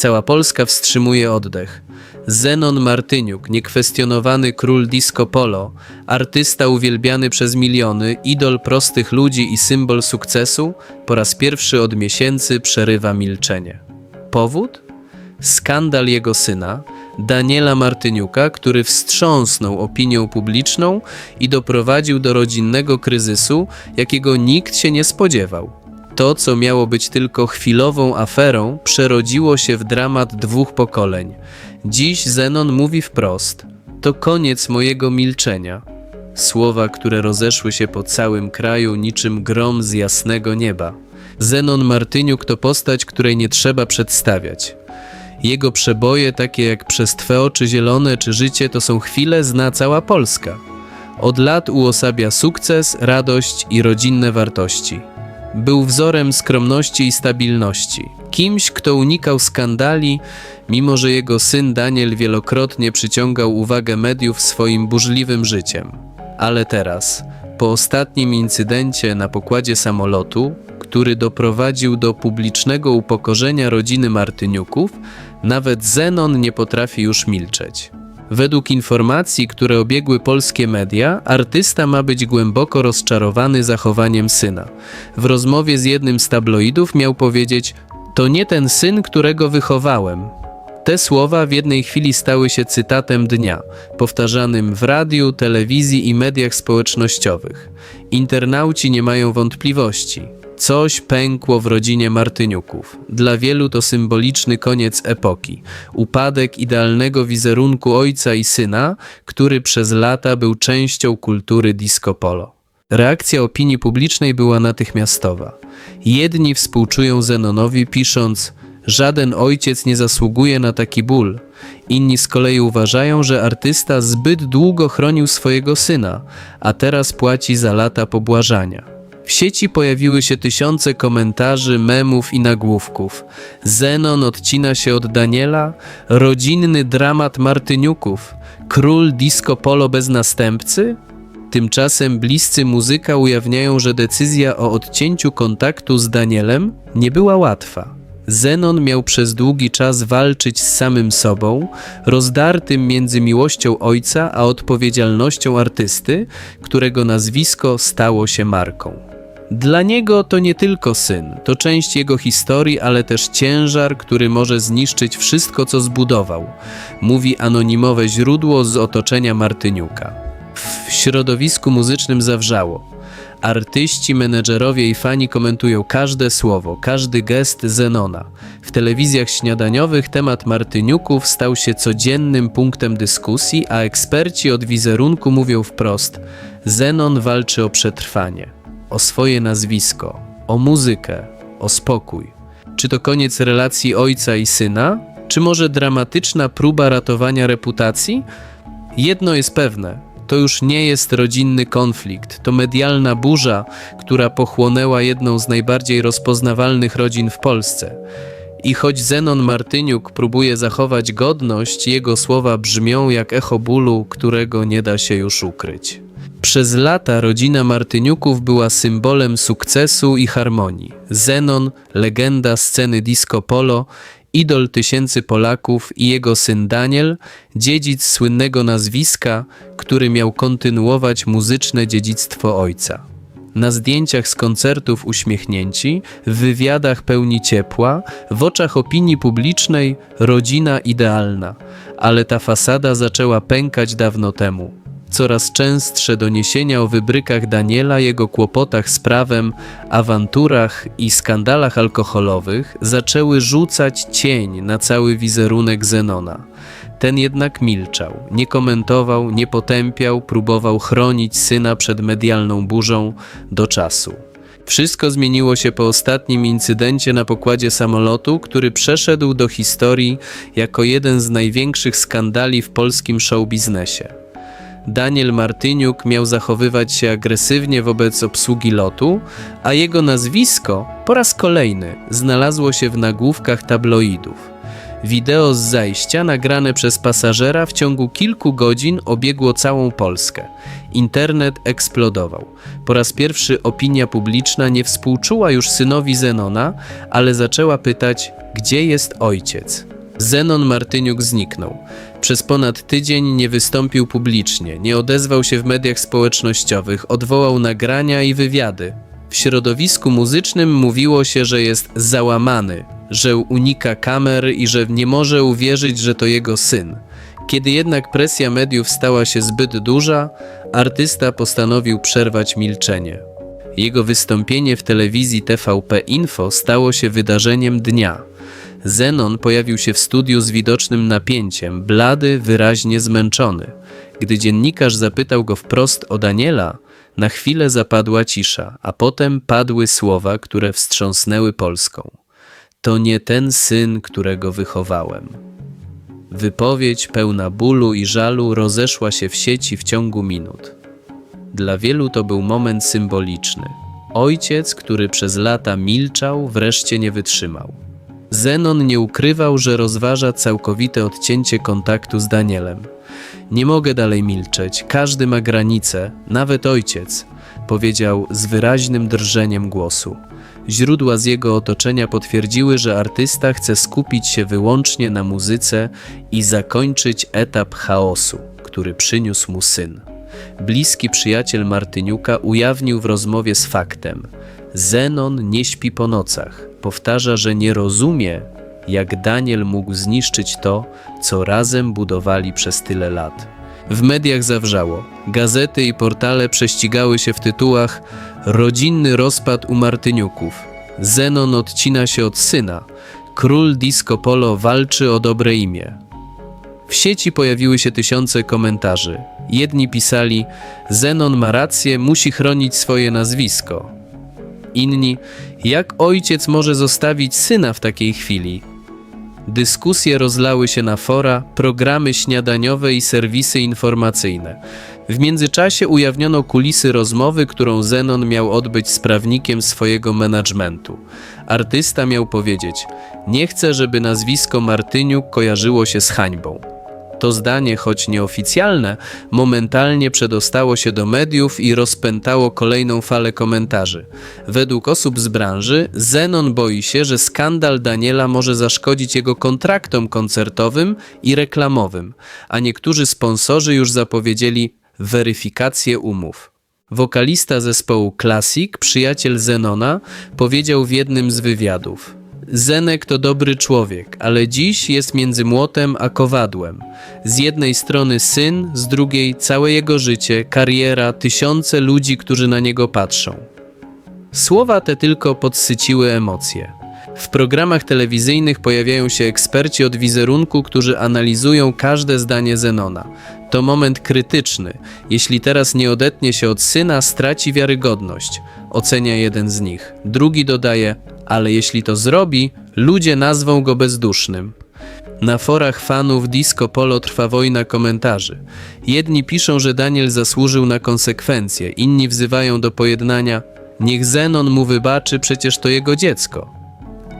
Cała Polska wstrzymuje oddech. Zenon Martyniuk, niekwestionowany król disco polo, artysta uwielbiany przez miliony, idol prostych ludzi i symbol sukcesu, po raz pierwszy od miesięcy przerywa milczenie. Powód? Skandal jego syna, Daniela Martyniuka, który wstrząsnął opinią publiczną i doprowadził do rodzinnego kryzysu, jakiego nikt się nie spodziewał. To, co miało być tylko chwilową aferą, przerodziło się w dramat dwóch pokoleń. Dziś Zenon mówi wprost: To koniec mojego milczenia. Słowa, które rozeszły się po całym kraju niczym grom z jasnego nieba. Zenon Martyniuk to postać, której nie trzeba przedstawiać. Jego przeboje, takie jak Przez Twe oczy zielone czy Życie, to są chwile zna cała Polska. Od lat uosabia sukces, radość i rodzinne wartości. Był wzorem skromności i stabilności. Kimś, kto unikał skandali, mimo że jego syn Daniel wielokrotnie przyciągał uwagę mediów swoim burzliwym życiem. Ale teraz, po ostatnim incydencie na pokładzie samolotu, który doprowadził do publicznego upokorzenia rodziny Martyniuków, nawet Zenon nie potrafi już milczeć. Według informacji, które obiegły polskie media, artysta ma być głęboko rozczarowany zachowaniem syna. W rozmowie z jednym z tabloidów miał powiedzieć: To nie ten syn, którego wychowałem. Te słowa w jednej chwili stały się cytatem dnia, powtarzanym w radiu, telewizji i mediach społecznościowych. Internauci nie mają wątpliwości. Coś pękło w rodzinie Martyniuków. Dla wielu to symboliczny koniec epoki, upadek idealnego wizerunku ojca i syna, który przez lata był częścią kultury disco polo. Reakcja opinii publicznej była natychmiastowa. Jedni współczują Zenonowi, pisząc: Żaden ojciec nie zasługuje na taki ból. Inni z kolei uważają, że artysta zbyt długo chronił swojego syna, a teraz płaci za lata pobłażania. W sieci pojawiły się tysiące komentarzy, memów i nagłówków. Zenon odcina się od Daniela, rodzinny dramat Martyniuków, król disco polo bez następcy? Tymczasem bliscy muzyka ujawniają, że decyzja o odcięciu kontaktu z Danielem nie była łatwa. Zenon miał przez długi czas walczyć z samym sobą, rozdartym między miłością ojca a odpowiedzialnością artysty, którego nazwisko stało się marką. Dla niego to nie tylko syn, to część jego historii, ale też ciężar, który może zniszczyć wszystko, co zbudował, mówi anonimowe źródło z otoczenia Martyniuka. W środowisku muzycznym zawrzało. Artyści, menedżerowie i fani komentują każde słowo, każdy gest Zenona. W telewizjach śniadaniowych temat Martyniuków stał się codziennym punktem dyskusji, a eksperci od wizerunku mówią wprost: Zenon walczy o przetrwanie, o swoje nazwisko, o muzykę, o spokój. Czy to koniec relacji ojca i syna? Czy może dramatyczna próba ratowania reputacji? Jedno jest pewne: to już nie jest rodzinny konflikt, to medialna burza, która pochłonęła jedną z najbardziej rozpoznawalnych rodzin w Polsce. I choć Zenon Martyniuk próbuje zachować godność, jego słowa brzmią jak echo bólu, którego nie da się już ukryć. Przez lata rodzina Martyniuków była symbolem sukcesu i harmonii. Zenon, legenda sceny disco polo, idol tysięcy Polaków i jego syn Daniel, dziedzic słynnego nazwiska, który miał kontynuować muzyczne dziedzictwo ojca. Na zdjęciach z koncertów uśmiechnięci, w wywiadach pełni ciepła, w oczach opinii publicznej rodzina idealna, ale ta fasada zaczęła pękać dawno temu. Coraz częstsze doniesienia o wybrykach Daniela, jego kłopotach z prawem, awanturach i skandalach alkoholowych zaczęły rzucać cień na cały wizerunek Zenona. Ten jednak milczał, nie komentował, nie potępiał, próbował chronić syna przed medialną burzą do czasu. Wszystko zmieniło się po ostatnim incydencie na pokładzie samolotu, który przeszedł do historii jako jeden z największych skandali w polskim showbiznesie. Daniel Martyniuk miał zachowywać się agresywnie wobec obsługi lotu, a jego nazwisko po raz kolejny znalazło się w nagłówkach tabloidów. Wideo z zajścia nagrane przez pasażera w ciągu kilku godzin obiegło całą Polskę. Internet eksplodował. Po raz pierwszy opinia publiczna nie współczuła już synowi Zenona, ale zaczęła pytać, gdzie jest ojciec. Zenon Martyniuk zniknął. Przez ponad tydzień nie wystąpił publicznie, nie odezwał się w mediach społecznościowych, odwołał nagrania i wywiady. W środowisku muzycznym mówiło się, że jest załamany, że unika kamer i że nie może uwierzyć, że to jego syn. Kiedy jednak presja mediów stała się zbyt duża, artysta postanowił przerwać milczenie. Jego wystąpienie w telewizji TVP Info stało się wydarzeniem dnia. Zenon pojawił się w studiu z widocznym napięciem, blady, wyraźnie zmęczony. Gdy dziennikarz zapytał go wprost o Daniela, na chwilę zapadła cisza, a potem padły słowa, które wstrząsnęły Polską. To nie ten syn, którego wychowałem. Wypowiedź pełna bólu i żalu rozeszła się w sieci w ciągu minut. Dla wielu to był moment symboliczny. Ojciec, który przez lata milczał, wreszcie nie wytrzymał. Zenon nie ukrywał, że rozważa całkowite odcięcie kontaktu z Danielem. Nie mogę dalej milczeć, każdy ma granice, nawet ojciec, powiedział z wyraźnym drżeniem głosu. Źródła z jego otoczenia potwierdziły, że artysta chce skupić się wyłącznie na muzyce i zakończyć etap chaosu, który przyniósł mu syn. Bliski przyjaciel Martyniuka ujawnił w rozmowie z faktem: Zenon nie śpi po nocach. Powtarza, że nie rozumie, jak Daniel mógł zniszczyć to, co razem budowali przez tyle lat. W mediach zawrzało. Gazety i portale prześcigały się w tytułach Rodzinny rozpad u Martyniuków. Zenon odcina się od syna. Król disco polo walczy o dobre imię. W sieci pojawiły się tysiące komentarzy. Jedni pisali: Zenon ma rację, musi chronić swoje nazwisko. Inni: Jak ojciec może zostawić syna w takiej chwili? Dyskusje rozlały się na fora, programy śniadaniowe i serwisy informacyjne. W międzyczasie ujawniono kulisy rozmowy, którą Zenon miał odbyć z prawnikiem swojego managementu. Artysta miał powiedzieć: Nie chcę, żeby nazwisko Martyniuk kojarzyło się z hańbą. To zdanie, choć nieoficjalne, momentalnie przedostało się do mediów i rozpętało kolejną falę komentarzy. Według osób z branży, Zenon boi się, że skandal Daniela może zaszkodzić jego kontraktom koncertowym i reklamowym, a niektórzy sponsorzy już zapowiedzieli weryfikację umów. Wokalista zespołu Classic, przyjaciel Zenona, powiedział w jednym z wywiadów – Zenek to dobry człowiek, ale dziś jest między młotem a kowadłem. Z jednej strony syn, z drugiej całe jego życie, kariera, tysiące ludzi, którzy na niego patrzą. Słowa te tylko podsyciły emocje. W programach telewizyjnych pojawiają się eksperci od wizerunku, którzy analizują każde zdanie Zenona. To moment krytyczny. Jeśli teraz nie odetnie się od syna, straci wiarygodność, ocenia jeden z nich. Drugi dodaje: ale jeśli to zrobi, ludzie nazwą go bezdusznym. Na forach fanów disco polo trwa wojna komentarzy. Jedni piszą, że Daniel zasłużył na konsekwencje, inni wzywają do pojednania. Niech Zenon mu wybaczy, przecież to jego dziecko.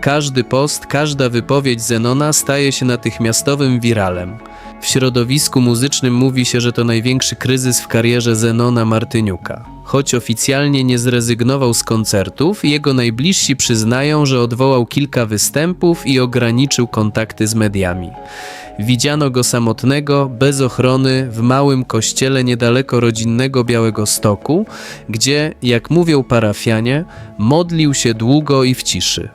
Każdy post, każda wypowiedź Zenona staje się natychmiastowym wiralem. W środowisku muzycznym mówi się, że to największy kryzys w karierze Zenona Martyniuka. Choć oficjalnie nie zrezygnował z koncertów, jego najbliżsi przyznają, że odwołał kilka występów i ograniczył kontakty z mediami. Widziano go samotnego, bez ochrony, w małym kościele niedaleko rodzinnego Białego Stoku, gdzie, jak mówią parafianie, modlił się długo i w ciszy.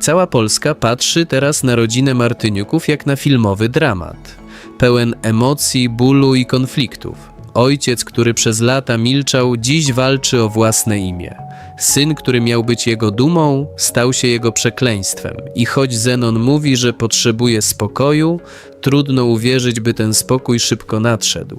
Cała Polska patrzy teraz na rodzinę Martyniuków jak na filmowy dramat, pełen emocji, bólu i konfliktów. Ojciec, który przez lata milczał, dziś walczy o własne imię. Syn, który miał być jego dumą, stał się jego przekleństwem. I choć Zenon mówi, że potrzebuje spokoju, trudno uwierzyć, by ten spokój szybko nadszedł.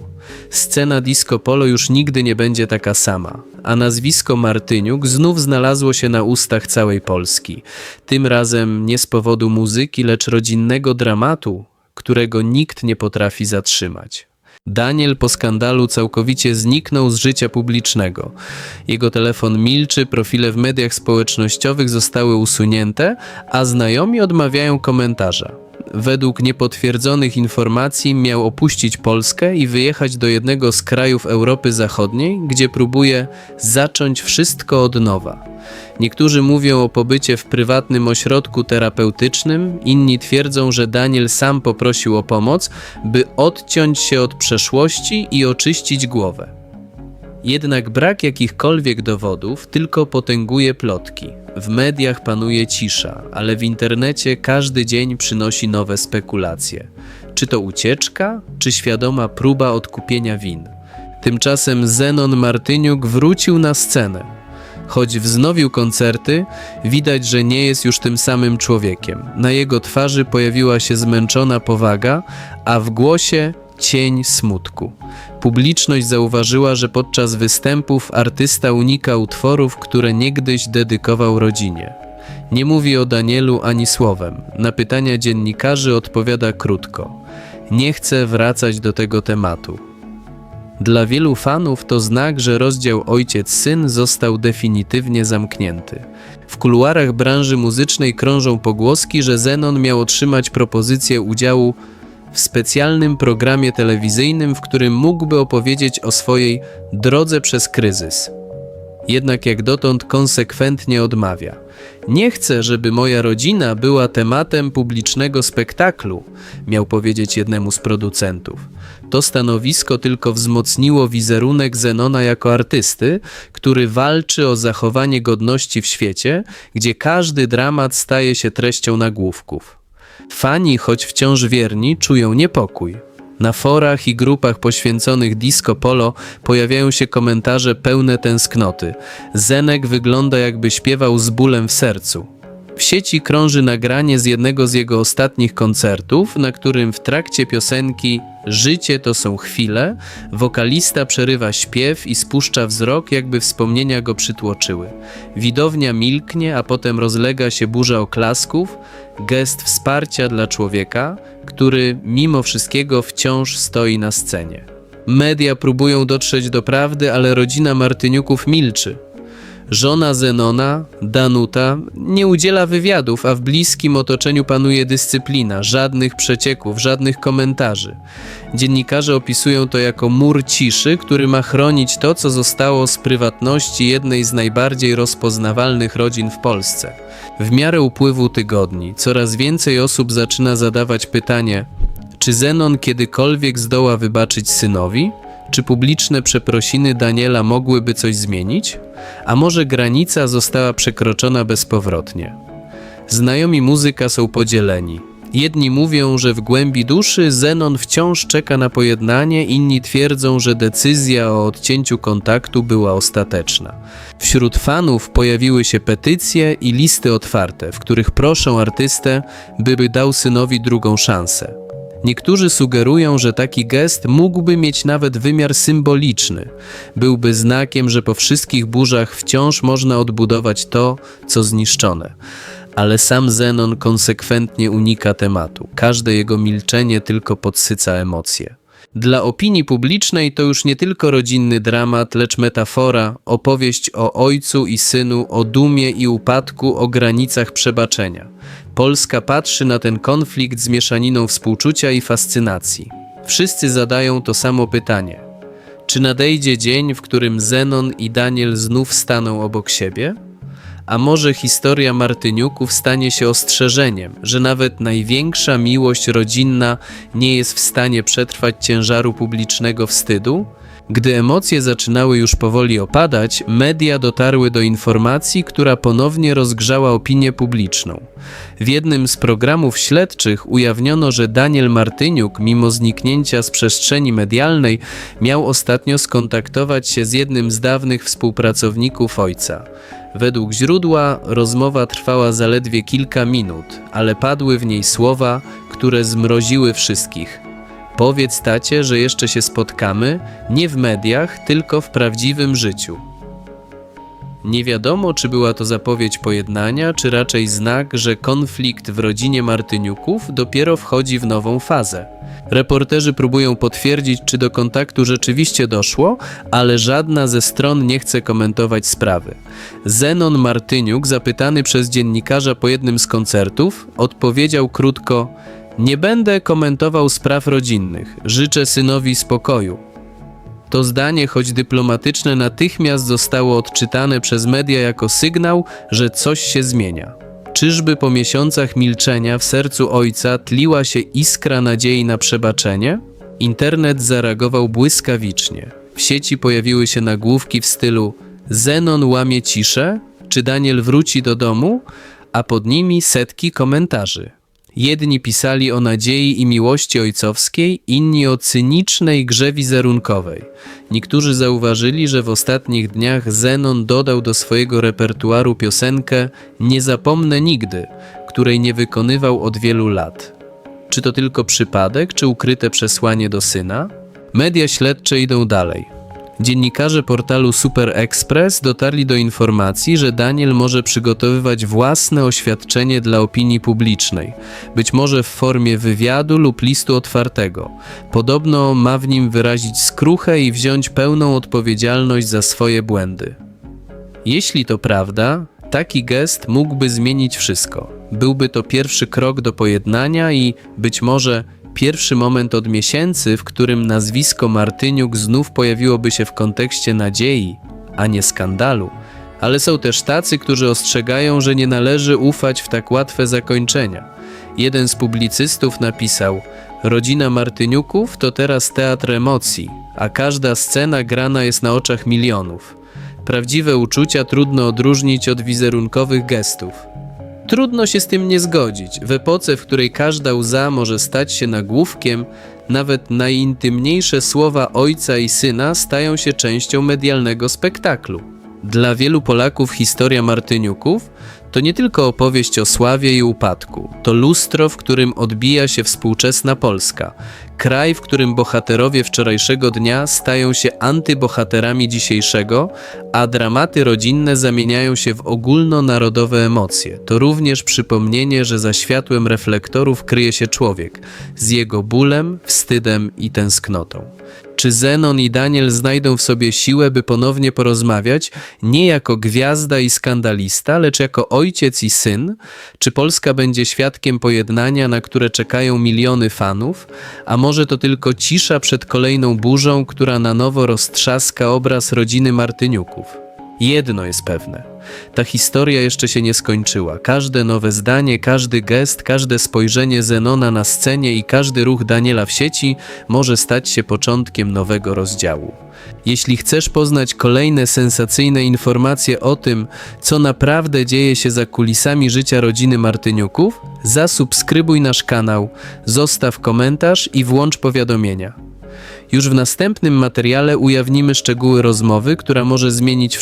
Scena disco polo już nigdy nie będzie taka sama, a nazwisko Martyniuk znów znalazło się na ustach całej Polski. Tym razem nie z powodu muzyki, lecz rodzinnego dramatu, którego nikt nie potrafi zatrzymać. Daniel po skandalu całkowicie zniknął z życia publicznego. Jego telefon milczy, profile w mediach społecznościowych zostały usunięte, a znajomi odmawiają komentarza. Według niepotwierdzonych informacji miał opuścić Polskę i wyjechać do jednego z krajów Europy Zachodniej, gdzie próbuje zacząć wszystko od nowa. Niektórzy mówią o pobycie w prywatnym ośrodku terapeutycznym, inni twierdzą, że Daniel sam poprosił o pomoc, by odciąć się od przeszłości i oczyścić głowę. Jednak brak jakichkolwiek dowodów tylko potęguje plotki. W mediach panuje cisza, ale w internecie każdy dzień przynosi nowe spekulacje. Czy to ucieczka, czy świadoma próba odkupienia win? Tymczasem Zenon Martyniuk wrócił na scenę. Choć wznowił koncerty, widać, że nie jest już tym samym człowiekiem. Na jego twarzy pojawiła się zmęczona powaga, a w głosie cień smutku. Publiczność zauważyła, że podczas występów artysta unika utworów, które niegdyś dedykował rodzinie. Nie mówi o Danielu ani słowem. Na pytania dziennikarzy odpowiada krótko. Nie chce wracać do tego tematu. Dla wielu fanów to znak, że rozdział ojciec-syn został definitywnie zamknięty. W kuluarach branży muzycznej krążą pogłoski, że Zenon miał otrzymać propozycję udziału w specjalnym programie telewizyjnym, w którym mógłby opowiedzieć o swojej drodze przez kryzys. Jednak jak dotąd konsekwentnie odmawia. Nie chcę, żeby moja rodzina była tematem publicznego spektaklu, miał powiedzieć jednemu z producentów. To stanowisko tylko wzmocniło wizerunek Zenona jako artysty, który walczy o zachowanie godności w świecie, gdzie każdy dramat staje się treścią nagłówków. Fani, choć wciąż wierni, czują niepokój. Na forach i grupach poświęconych disco polo pojawiają się komentarze pełne tęsknoty. Zenek wygląda jakby śpiewał z bólem w sercu. W sieci krąży nagranie z jednego z jego ostatnich koncertów, na którym w trakcie piosenki Życie to są chwile, wokalista przerywa śpiew i spuszcza wzrok, jakby wspomnienia go przytłoczyły. Widownia milknie, a potem rozlega się burza oklasków, gest wsparcia dla człowieka, który mimo wszystkiego wciąż stoi na scenie. Media próbują dotrzeć do prawdy, ale rodzina Martyniuków milczy. Żona Zenona, Danuta, nie udziela wywiadów, a w bliskim otoczeniu panuje dyscyplina, żadnych przecieków, żadnych komentarzy. Dziennikarze opisują to jako mur ciszy, który ma chronić to, co zostało z prywatności jednej z najbardziej rozpoznawalnych rodzin w Polsce. W miarę upływu tygodni coraz więcej osób zaczyna zadawać pytanie: czy Zenon kiedykolwiek zdoła wybaczyć synowi? Czy publiczne przeprosiny Daniela mogłyby coś zmienić? A może granica została przekroczona bezpowrotnie? Znajomi muzyka są podzieleni. Jedni mówią, że w głębi duszy Zenon wciąż czeka na pojednanie, inni twierdzą, że decyzja o odcięciu kontaktu była ostateczna. Wśród fanów pojawiły się petycje i listy otwarte, w których proszą artystę, by dał synowi drugą szansę. Niektórzy sugerują, że taki gest mógłby mieć nawet wymiar symboliczny. Byłby znakiem, że po wszystkich burzach wciąż można odbudować to, co zniszczone. Ale sam Zenon konsekwentnie unika tematu. Każde jego milczenie tylko podsyca emocje. Dla opinii publicznej to już nie tylko rodzinny dramat, lecz metafora, opowieść o ojcu i synu, o dumie i upadku, o granicach przebaczenia. Polska patrzy na ten konflikt z mieszaniną współczucia i fascynacji. Wszyscy zadają to samo pytanie: czy nadejdzie dzień, w którym Zenon i Daniel znów staną obok siebie? A może historia Martyniuków stanie się ostrzeżeniem, że nawet największa miłość rodzinna nie jest w stanie przetrwać ciężaru publicznego wstydu? Gdy emocje zaczynały już powoli opadać, media dotarły do informacji, która ponownie rozgrzała opinię publiczną. W jednym z programów śledczych ujawniono, że Daniel Martyniuk, mimo zniknięcia z przestrzeni medialnej, miał ostatnio skontaktować się z jednym z dawnych współpracowników ojca. Według źródła rozmowa trwała zaledwie kilka minut, ale padły w niej słowa, które zmroziły wszystkich. Powiedz tacie, że jeszcze się spotkamy, nie w mediach, tylko w prawdziwym życiu. Nie wiadomo, czy była to zapowiedź pojednania, czy raczej znak, że konflikt w rodzinie Martyniuków dopiero wchodzi w nową fazę. Reporterzy próbują potwierdzić, czy do kontaktu rzeczywiście doszło, ale żadna ze stron nie chce komentować sprawy. Zenon Martyniuk, zapytany przez dziennikarza po jednym z koncertów, odpowiedział krótko: Nie będę komentował spraw rodzinnych, życzę synowi spokoju. To zdanie, choć dyplomatyczne, natychmiast zostało odczytane przez media jako sygnał, że coś się zmienia. Czyżby po miesiącach milczenia w sercu ojca tliła się iskra nadziei na przebaczenie? Internet zareagował błyskawicznie. W sieci pojawiły się nagłówki w stylu Zenon łamie ciszę? Czy Daniel wróci do domu? A pod nimi setki komentarzy. Jedni pisali o nadziei i miłości ojcowskiej, inni o cynicznej grze wizerunkowej. Niektórzy zauważyli, że w ostatnich dniach Zenon dodał do swojego repertuaru piosenkę Nie zapomnę nigdy, której nie wykonywał od wielu lat. Czy to tylko przypadek, czy ukryte przesłanie do syna? Media śledcze idą dalej. Dziennikarze portalu Super Express dotarli do informacji, że Daniel może przygotowywać własne oświadczenie dla opinii publicznej, być może w formie wywiadu lub listu otwartego. Podobno ma w nim wyrazić skruchę i wziąć pełną odpowiedzialność za swoje błędy. Jeśli to prawda, taki gest mógłby zmienić wszystko. Byłby to pierwszy krok do pojednania i być może pierwszy moment od miesięcy, w którym nazwisko Martyniuk znów pojawiłoby się w kontekście nadziei, a nie skandalu. Ale są też tacy, którzy ostrzegają, że nie należy ufać w tak łatwe zakończenia. Jeden z publicystów napisał: Rodzina Martyniuków to teraz teatr emocji, a każda scena grana jest na oczach milionów. Prawdziwe uczucia trudno odróżnić od wizerunkowych gestów. Trudno się z tym nie zgodzić. W epoce, w której każda łza może stać się nagłówkiem, nawet najintymniejsze słowa ojca i syna stają się częścią medialnego spektaklu. Dla wielu Polaków historia Martyniuków to nie tylko opowieść o sławie i upadku, to lustro, w którym odbija się współczesna Polska, kraj, w którym bohaterowie wczorajszego dnia stają się antybohaterami dzisiejszego, a dramaty rodzinne zamieniają się w ogólnonarodowe emocje. To również przypomnienie, że za światłem reflektorów kryje się człowiek z jego bólem, wstydem i tęsknotą. Czy Zenon i Daniel znajdą w sobie siłę, by ponownie porozmawiać, nie jako gwiazda i skandalista, lecz jako ojciec i syn? Czy Polska będzie świadkiem pojednania, na które czekają miliony fanów? A może to tylko cisza przed kolejną burzą, która na nowo roztrzaska obraz rodziny Martyniuków? Jedno jest pewne. Ta historia jeszcze się nie skończyła. Każde nowe zdanie, każdy gest, każde spojrzenie Zenona na scenie i każdy ruch Daniela w sieci może stać się początkiem nowego rozdziału. Jeśli chcesz poznać kolejne sensacyjne informacje o tym, co naprawdę dzieje się za kulisami życia rodziny Martyniuków, zasubskrybuj nasz kanał, zostaw komentarz i włącz powiadomienia. Już w następnym materiale ujawnimy szczegóły rozmowy, która może zmienić